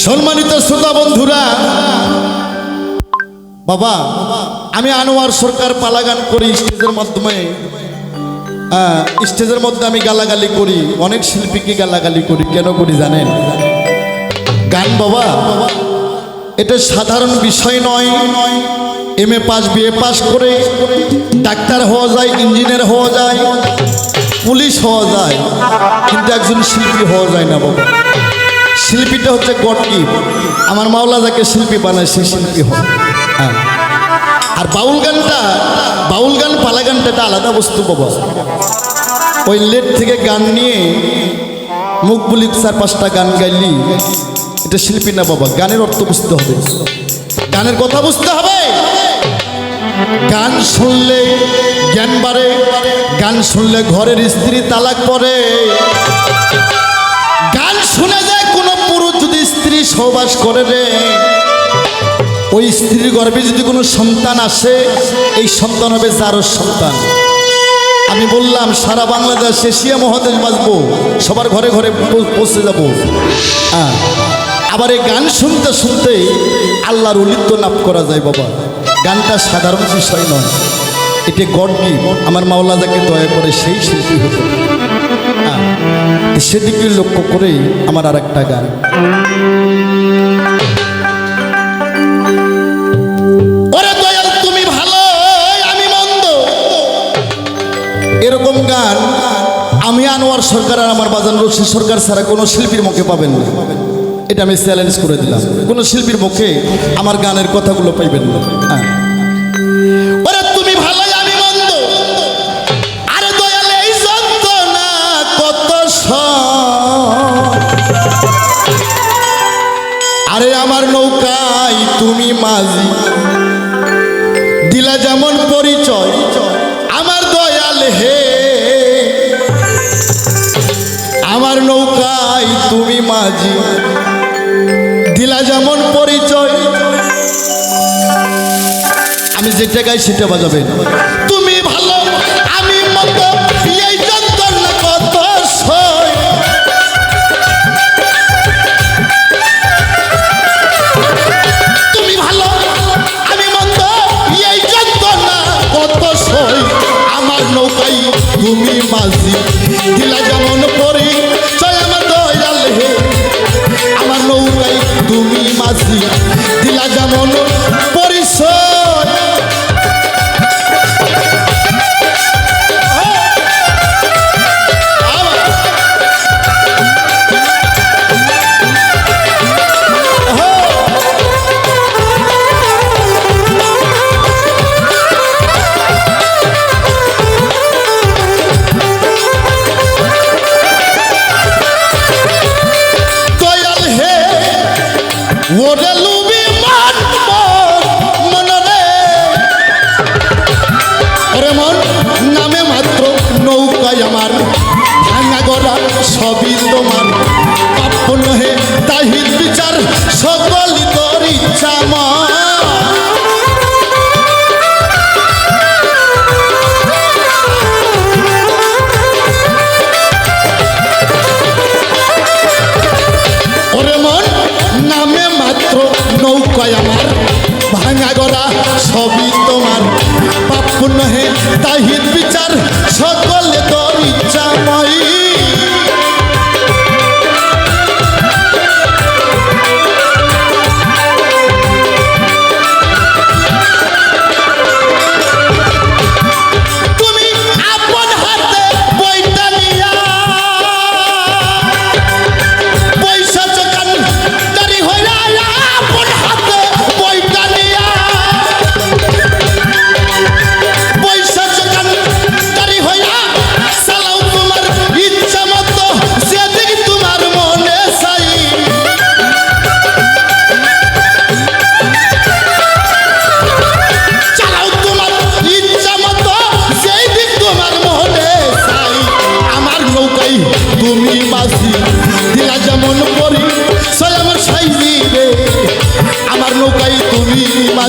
সম্মানিত শ্রোতা বন্ধুরা, বাবা, আমি আনোয়ার সরকার পালাগান করি স্টেজের মাধ্যমে। স্টেজের মধ্যে আমি গালাগালি করি, অনেক শিল্পীকে গালাগালি করি, কেন করি জানেন? গান বাবা, এটা সাধারণ বিষয় নয়। M A pass BA pass করে ডাক্তার হওয়া যায়, ইঞ্জিনিয়ার হওয়া যায়, পুলিশ হওয়া যায়, কিন্তু একজন শিল্পী হওয়া যায় না বাবা। শিল্পীটা হচ্ছে গিফট আমার মাওলা যাকে শিল্পী বানায়, সে শিল্পী হয় হ্যাঁ। আর বাউল গানটা, বাউল গান, পালা গানটা একটা আলাদা বস্তু বাবা। ওই লেট থেকে গান নিয়ে মুখ বুলি চার পাঁচটা গান গাইলি, এটা শিল্পী না বাবা, গানের অর্থ বুঝতে হবে। গানের কথা বুঝতে হবে। গান শুনলে জ্ঞান বাড়ে, গান শুনলে ঘরের স্ত্রী তালাক পরে সহবাস করে রে। ওই স্ত্রীর গর্ভে যদি কোনো সন্তান আসে, এই সন্তান হবে যারও সন্তান। আমি বললাম, সারা বাংলাদেশ, এশিয়া মহাদেশ বাঁচবো, সবার ঘরে ঘরে পৌঁছে যাব। হ্যাঁ আবার এই গান শুনতে শুনতে আল্লাহর অলিত্য লাভ করা যায় বাবা। গানটা সাধারণ বিষয় নয়, এটি গিফট। আমার মাওলা যাকে দয়া করে সেই শিল্পী হতে হ্যাঁ সেদিকে লক্ষ্য করেই আমার আর একটা গান এরকম গান আমি আনোয়ার সরকার আর আমার বাজান রশি সরকার ছাড়া কোনো শিল্পীর মুখে পাবেন না। এটা আমি চ্যালেঞ্জ করে দিলাম। কোনো শিল্পীর মুখে আমার গানের কথাগুলো পাইবেন না। হ্যাঁ। আমার নৌকায় তুমি মাঝি। দিলা যেমন পরিচয়, আমার দয়াল হে। আমার নৌকায় তুমি মাঝি। দিলা যেমন পরিচয়। আমি যেটা গাই সেটা বাজাবেন। তুমি তুমি মাঝি তোমার পাপ নহে তাহির বিচার সকলই তোর ইচ্ছা মা। নৌকায় আমার, ভাঙা গড়া সবই তোমার। পাপ নহে তাহির বিচার সকলে তোর ইচ্ছাময়ী। তুমি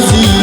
তুমি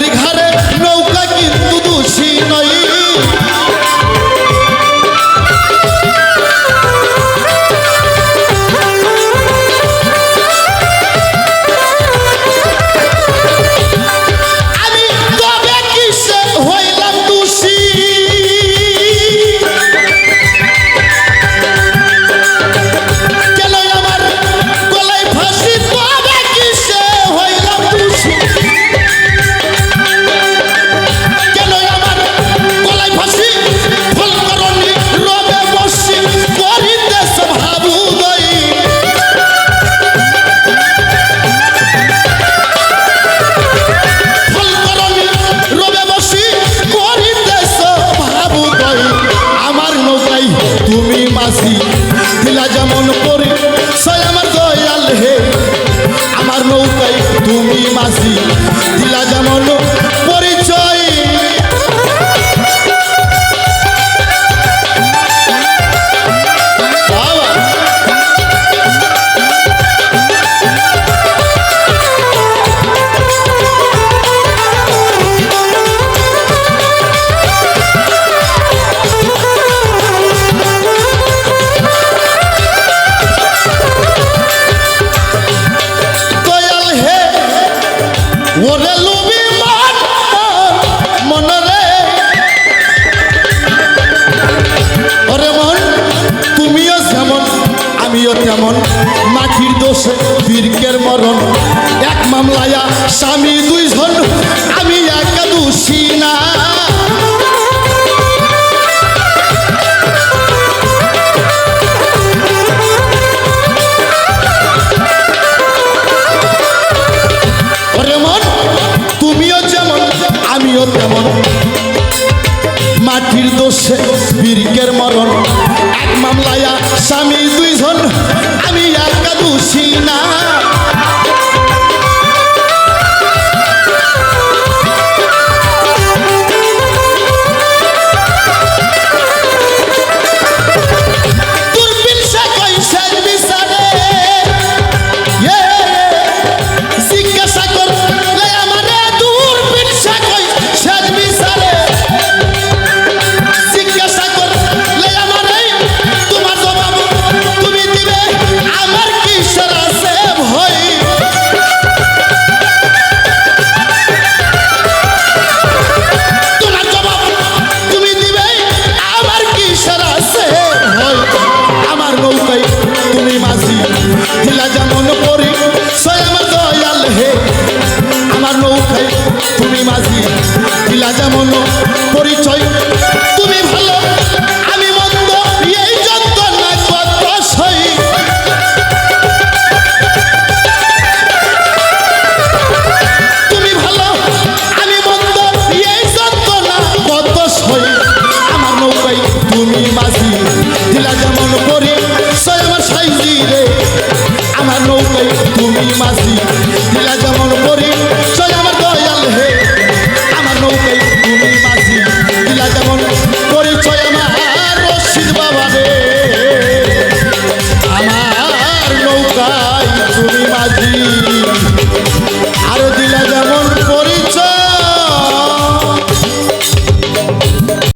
স্বামী দুইজন আমি একা দোষী না। তুমিও যেমন আমিও তেমন। মাটির দোষে বীরকের মরণ